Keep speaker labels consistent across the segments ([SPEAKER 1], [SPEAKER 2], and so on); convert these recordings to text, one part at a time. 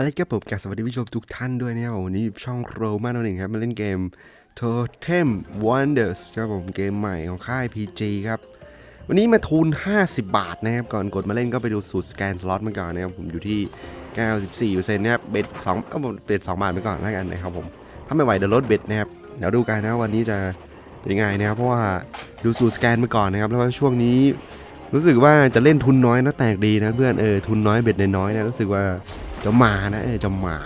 [SPEAKER 1] อะไรก็ผมกับสวัสดีผู้ชมทุกท่านด้วยนะครับวันนี้ช่องโรมาโนหนึ่งครับ มาเล่นเกม Totem Wonders ครับผมเกมใหม่ของค่าย PG ครับ วันนี้มาทุน 50 บาทนะครับ ก่อนกดมาเล่นก็ไปดูสูตรสแกนสล็อตมาก่อนนะครับ ผมอยู่ที่ 94%นะครับเบ็ด2เอ้าเบ็ด2บาทไปก่อนแล้วกันนะครับผม ถ้าไม่ไหวเดี๋ยวลดเบ็ดนะครับ เดี๋ยวดูกันนะวันนี้จะเป็นยังไงนะครับ เพราะว่าดูสูตรสแกนมาก่อนนะครับ แล้วช่วงนี้รู้สึกว่าจะเล่นทุนน้อยนะแตกดีนะเพื่อนเออทุนน้อยเบ็ดน้อยนะรู้สึกว่า จะมานะเออจะมา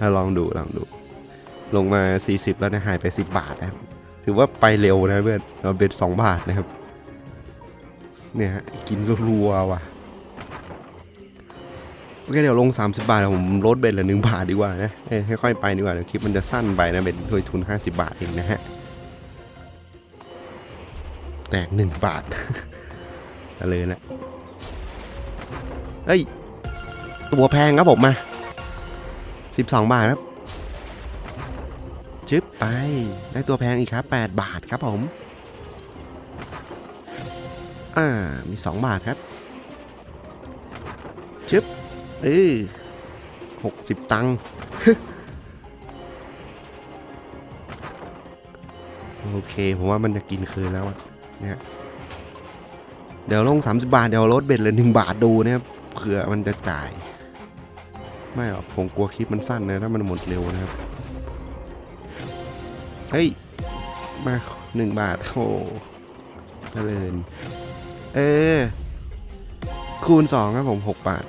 [SPEAKER 1] อะลองดูลองดู ลงมา 40 แล้วนะหายไป 10 บาทนะครับถือว่าไปเร็วนะเพื่อนเราเบ็ด2บาทนะครับ เนี่ยฮะกินรัวว่ะโอเคเดี๋ยวลง 30 บาทผมลดเบ็ดเหลือ1บาทดีกว่านะเออค่อยๆไปดีกว่าเดี๋ยวคลิปมันจะสั้นไปนะเบ็ดด้วยทุน 50 บาทเองนะฮะแตก1บาทเลยแหละเฮ้ย ตัวแพงครับผมมา12บาทครับชึบไปได้ตัวแพงอีกครับ8บาทครับผม อ่ามี2บาทครับชึบเออ60ตังค์โอเค ผมว่ามันจะกินคืนแล้วอะเนี่ยเดี๋ยวลง 30 บาท เดี๋ยวลดเบ็ดเลย1บาทดูนะครับ เผื่อมันจะจ่าย ไม่หรอกผมกลัวคลิปมันสั้นนะถ้ามันหมดเร็วนะครับ เฮ้ย มาหนึ่งบาทโอ้เจริญ เออ คูณสองครับผมหกบาท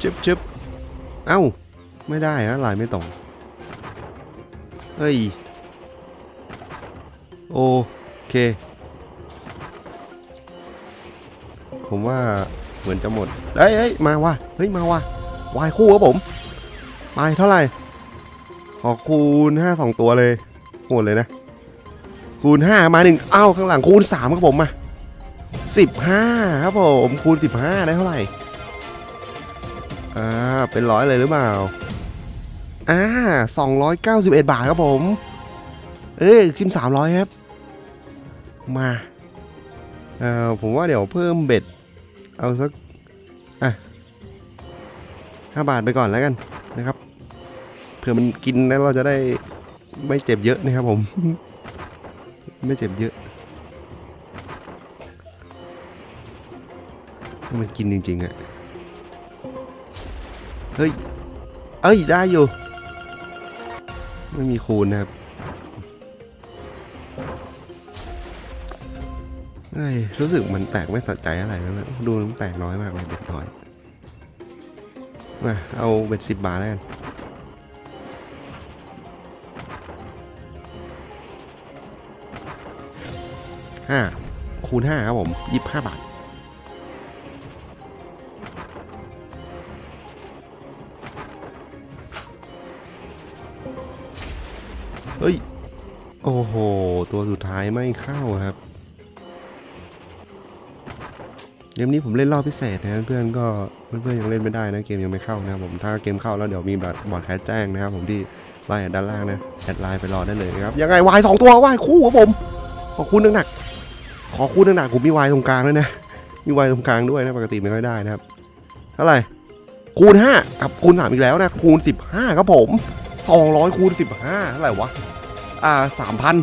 [SPEAKER 1] ชึบชึบเอ้า ไม่ได้ฮะลายไม่ตรงเฮ้ย โอเค ผมว่าเหมือนจะหมดเฮ้ยเฮ้ยมาว่ะเฮ้ยมาว่ะวายคู่ครับผมวายเท่าไหร่ ขอคูณห้าสองตัวเลยโหดเลยนะ คูณห้ามาหนึ่งเอ้าข้างหลังคูณสามครับผมมาสิบห้าครับผมคูณสิบห้าได้เท่าไหร่อ่าเป็นร้อยเลยหรือเปล่าอ่าสองร้อยเก้าสิบเอ็ดบาทครับผม เอ้ยขึ้นสามร้อยครับมาเอ่อผมว่าเดี๋ยวเพิ่มเบ็ด เอาสัก อะห้าบาทไปก่อนแล้วกันนะครับ เผื่อมันกินแล้วเราจะได้ไม่เจ็บเยอะนะครับผม ไม่เจ็บเยอะ มันกินจริงๆอะเฮ้ย เอ้ย ได้อยู่ ไม่มีคูณนะครับ เอ้ยรู้สึกมันแตกไม่ตัดใจอะไรแล้วนะดูมันแตกน้อยมากเลยเบ็ดน้อยมาเอาเบ็ดสิบบาทแล้วกันห้าคูณห้าครับผมยี่ห้าบาทเฮ้ย โอ้โห ตัวสุดท้ายไม่เข้าครับ เกมนี้ผมเล่นรอบพิเศษนะเพื่อนก็เพื่อนๆยังเล่นไม่ได้นะเกมยังไม่เข้านะครับผมถ้าเกมเข้าแล้วเดี๋ยวมีบอร์ดบอร์ดแคสแจ้งนะครับผมที่ไลน์ด้านล่างนะแอดไลน์ไปรอได้เลยนะครับยังไงวายสองตัววายคู่ครับผมขอคูณหนักๆขอคูณหนักๆผมมีวายตรงกลางด้วยนะมีวายตรงกลางด้วยนะปกติไม่ค่อยได้นะครับเท่าไหร่คูณห้ากับคูณสามอีกแล้วนะคูณสิบห้าครับผมสองร้อยคูณสิบห้าเท่าไหร่วะอ่าสามพัน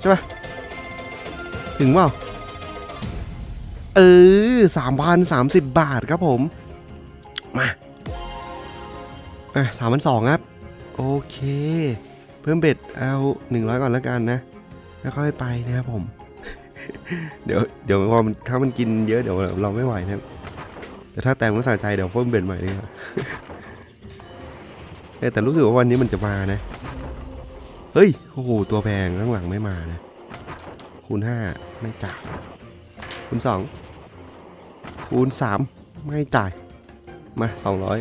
[SPEAKER 1] ใช่ไหมถึงเปล่า เออสามพันสามสิบบาทครับผม มาอะสามพันสองครับ โอเค เพิ่มเบ็ดเอาหนึ่งร้อยก่อนแล้วกันนะแล้วค่อยไปนะครับผม เดี๋ยวเดี๋ยวพอมันถ้ามันกินเยอะเดี๋ยวเราไม่ไหวนะครับแต่ถ้าแตงรักษาใจเดี๋ยวเพิ่มเบ็ดใหม่ดีกว่าแต่รู้สึกว่าวันนี้มันจะมานะ เฮ้ย โอ้โห ตัวแพงข้างหลังไม่มานะ คูณห้าไม่จ่าย คูณสองคูณสามไม่จ่าย มาสองร้อย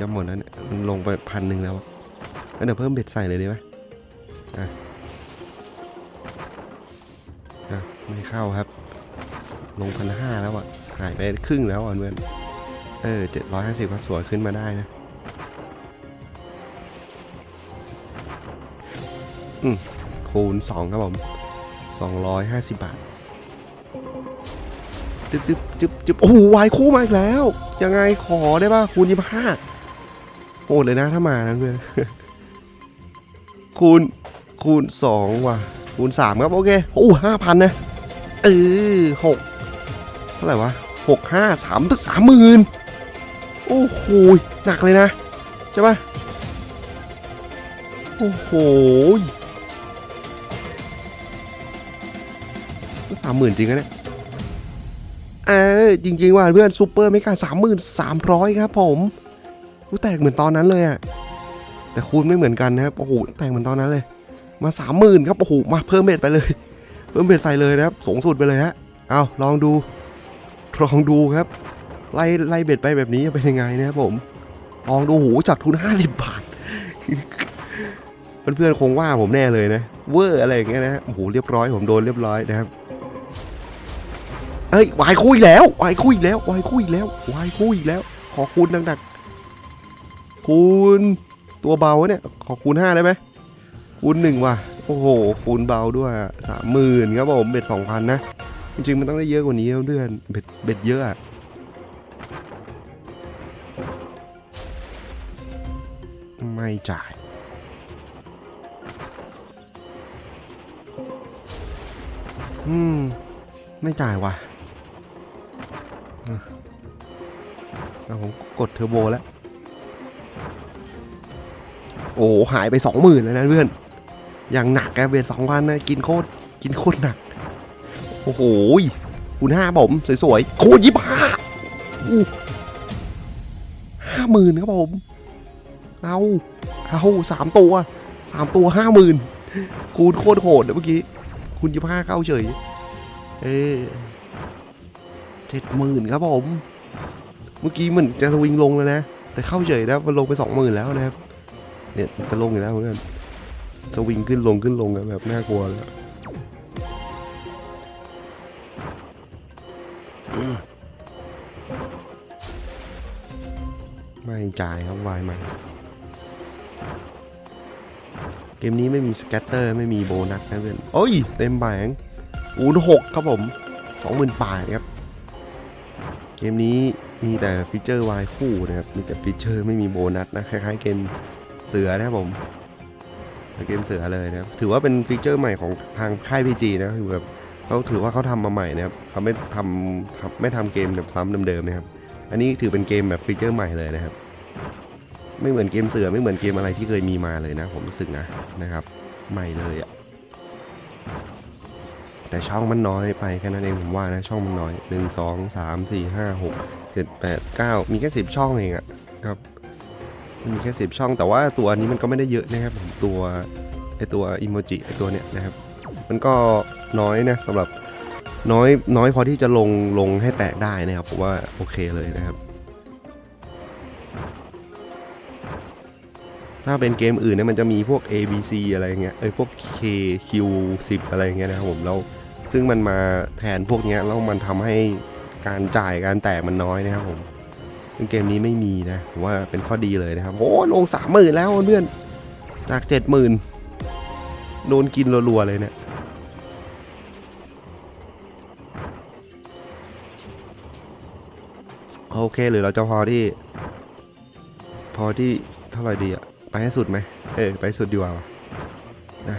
[SPEAKER 1] จะหมดแล้วเนี่ยมันลงไปพันหนึ่งแล้วอะงั้นเดี๋ยวเพิ่มเบ็ดใส่เลยดีไหมอะอะไม่เข้าครับ ลงพันห้าแล้วอะหายไปครึ่งแล้วอะเพื่อนเออเจ็ดร้อยห้าสิบครับสวยขึ้นมาได้นะ อืม คูณสองครับผมสองร้อยห้าสิบบาทจึ๊บจึ๊บจึ๊บจึ๊บโอ้โหวายคู่มาอีกแล้ว ยังไงขอได้ป่ะ คูณยี่ห้าโหดเลยนะถ้ามานะเพื่อน คูณ คูณสองว่ะ คูณสามครับ โอเค โอ้ห้าพันนะ เออหกเท่าไหร่วะหกห้าสามสามหมื่นโอ้โห หนักเลยนะ ใช่ป่ะ โอ้โหามหมื่นจริงนะเนี่ยเออจริง ๆ ว่าเพื่อนซูเปอร์ไม่กาสามหมื่นสามร้อยครับผมกูแตกเหมือนตอนนั้นเลยอะแต่คูณไม่เหมือนกันนะครับโอ้โหแตกเหมือนตอนนั้นเลย มาสามหมื่นครับโอ้โหมาเพิ่มเบ็ดไปเลย เพิ่มเบ็ดใส่เลยนะครับสูงสุดไปเลยฮะเอาลองดูลองดูครับ ไล่ไล่เบ็ดไปแบบนี้จะเป็นยังไงนะครับผมลองดูโหจากทุน50บบาทเพื่อนๆคงว่าผมแน่เลยนะ เวอร์อะไรอย่างเงี้ยนะโอ้โหเรียบร้อยผมโดนเรียบร้อยนะครับ เอ้ยวายคุยแล้ววายคุยแล้ววายคุยแล้ววายคุยแล้ว ขอคูณหนักๆคูณตัวเบาเนี่ยขอคูณห้าได้ไหมคูณหนึ่งว่ะโอ้โหคูณเบาด้วยสามหมื่นครับผมเบ็ดสองพันนะจริงๆมันต้องได้เยอะกว่านี้เพื่อนเบ็ดเบ็ดเยอะอะไม่จ่ายอืมไม่จ่ายว่ะ อะเอาผมกดเทอร์โบแล้ว โอ้โหหายไปสองหมื่นเลยนะเพื่อน อย่างหนักแกเบียดสองพันนะ กินโคตร กินโคตรหนัก โอ้โหคูณห้าผมสวยๆ คูณยี่ห้าห้าหมื่นครับผม เอาเอาสามตัวสามตัวห้าหมื่นคูณโคตรโหดเมื่อกี้คุณยี่ห้าเข้าเฉย เอ เจ็ดหมื่นครับผม เมื่อกี้เหมันจะสวิงลงแล้วนะ แต่เข้าเฉยนะมันลงไปสองหมื่นแล้วนะครับ เนี่ยจะลงอยู่แล้วเพื่อนสวิงขึ้นลงขึ้นลงแบบน่ากลัวเลยอืมไม่จ่ายครับวายมาเกมนี้ไม่มีสแกตเตอร์ไม่มีโบนัสนะเพื่อนโอ้ย เต็มแบงอูนหกครับผมสองหมื่นบาทครับ เกมนี้มีแต่ฟีเจอร์วายคู่นะครับ มีแต่ฟีเจอร์ไม่มีโบนัสนะ คล้ายๆเกมเสือนะครับผมเกมเสือเลยนะครับ ถือว่าเป็นฟีเจอร์ใหม่ของทางค่ายพีจีนะคือแบบเขาถือว่าเขาทำมาใหม่นะครับเขาไม่ทำครับไม่ทำเกมแบบซ้ำเดิมๆนะครับ อันนี้ถือเป็นเกมแบบฟีเจอร์ใหม่เลยนะครับ ไม่เหมือนเกมเสือไม่เหมือนเกมอะไรที่เคยมีมาเลยนะ ผมรู้สึกนะนะครับ ใหม่เลยอะ แต่ช่องมันน้อยไปแค่นั้นเองผมว่านะช่องมันน้อยหนึ่งสองสามสี่ห้าหกเจ็ดแปดเก้ามีแค่สิบช่องเองอะครับมันมีแค่สิบช่อง แต่ว่าตัวนี้มันก็ไม่ได้เยอะนะครับตัวไอตัวอิโมจิไอตัวเนี้ยนะครับ มันก็น้อยนะสำหรับน้อยน้อยพอที่จะลงลงให้แตกได้นะครับผมว่าโอเคเลยนะครับ ถ้าเป็นเกมอื่นเนี่ยมันจะมีพวก A B C อะไรเงี้ยเอ้ยพวก K Q 10 อะไรเงี้ยนะครับผมแล้ว ซึ่งมันมาแทนพวกนี้แล้วมันทำให้การจ่ายการแตกมันน้อยนะครับผมซึ่งเกมนี้ไม่มีนะผมว่าเป็นข้อดีเลยนะครับโอ้ลงสามหมื่นแล้วเพื่อนจากเจ็ดหมื่นโดนกินรัวๆเลยเนี่ยโอเคหรือเราจะพอที่ พอที่เท่าไหร่ดีอะไปให้สุดไหมเออไปสุดดีกว่านะ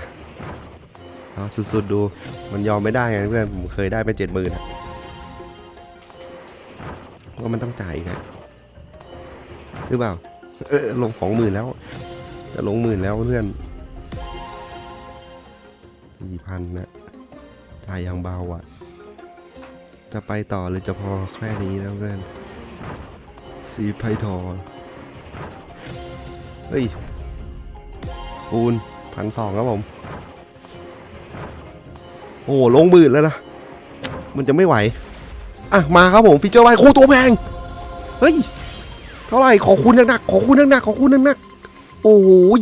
[SPEAKER 1] เอาสุดๆดู มันยอมไม่ได้ไงเพื่อน ผมเคยได้ไปเจ็ดหมื่นว่ามันต้องจ่ายนะหรือเปล่า เออ ลงสองหมื่นแล้ว จะลงหมื่นแล้วเพื่อนสี่พันนะจ่ายอยังเบาอะ จะไปต่อหรือจะพอแค่นี้แล้วเพื่อนสีไพทอเฮ้ยคูณพันสองครับผม โอ้โหลงหมื่นแล้วนะมันจะไม่ไหว อะมาครับผมฟีเจอร์ไวคู่ตัวแพงเฮ้ยเท่าไหร่ขอคูณหนักๆขอคูณหนักๆขอคูณหนักๆโอ้โหย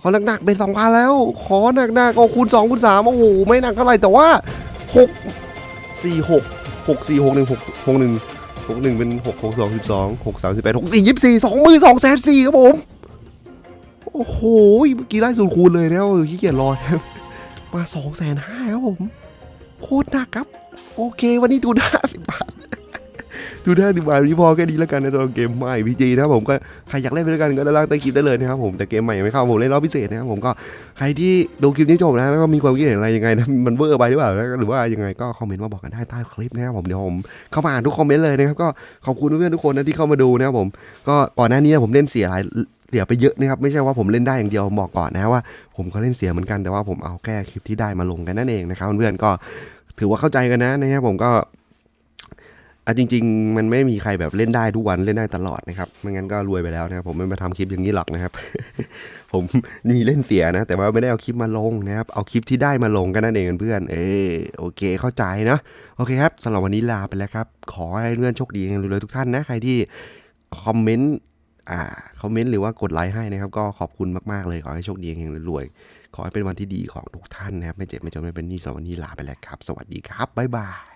[SPEAKER 1] ขอหนักๆเป็นสองพันแล้ว ขอหนักๆก็คูณสองคูณสามโอ้โหไม่หนักเท่าไหร่แต่ว่าหกสี่หกหกสี่หกหนึ่งหกหกหนึ่งหกหนึ่งเป็นหกหกสองสิบสองหกสามสิบแปดหกสี่ยี่สิบสี่สองหมื่นสองแสนสี่ครับผม โอ้โหเมื่อกี้ไล่สูตรคูณเลยนะเออขี้เกียจรอ มา2องแสนห้าครับผม โคตรหนักครับ โอเค วันนี้ดูหน้าสิบบาทดูหน้าสิบบาทพี่พอแค่นี้แล้วกันในะสำหรับเกมใหม่พีจีนะครับผมก็ใครอยากเล่นไปด้วยกันก็ด้านล่างใต้คลิปได้เลยนะครับผมแต่เกมใหม่ยังไม่เข้าผมเล่นรอบพิเศษนะครับผมก็ใครที่ดูคลิปนี้จบแล้วแล้วก็มีความคิดเห็นอะไรยังไงนะมันเวอร์ไปหรือเปล่าหรือว่ายังไงก็คอมเมนต์มาบอกกันได้ใต้คลิปนะครับผมเดี๋ยวผมเข้ามาอ่านทุกคอมเมนต์เลยนะครับก็ขอบคุณเพื่อนทุกคนนะที่เข้ามาดูนะครับผมก็ก่อนหน้านี้ผมเล่นเสียหลาย เสียไปเยอะนะครับ ไม่ใช่ว่าผมเล่นได้อย่างเดียวบอกก่อนนะว่า ผมก็เล่นเสียเหมือนกันแต่ว่าผมเอาแค่คลิปที่ได้มาลงกันนั่นเองนะครับเพื่อนๆก็ถือว่าเข้าใจกันนะนะครับผมก็อะจริง ๆ มันไม่มีใครแบบเล่นได้ทุกวันเล่นได้ตลอดนะครับไม่งั้นก็รวยไปแล้วนะครับผมไม่มาทำคลิปอย่างนี้หรอกนะครับ ผมมีเล่นเสียนะ แต่ว่าไม่ได้เอาคลิปมาลงนะครับ เอาคลิปที่ได้มาลงกันนั่นเองเพื่อนเออโอเคเข้าใจนะโอเคครับสำหรับวันนี้ลาไปแล้วครับ ขอให้เพื่อนโชคดีกันเลยๆทุกท่านนะ ใครที่คอมเมนต์ อ่าคอมเมนต์หรือว่ากดไลค์ให้นะครับ ก็ขอบคุณมากๆเลย ขอให้โชคดีเฮงรวยๆขอให้เป็นวันที่ดีของทุกท่านนะครับ ไม่เจ็บไม่จนไม่เป็นหนี้สวันนี้ลาไปแล้วครับ สวัสดีครับบ๊ายบาย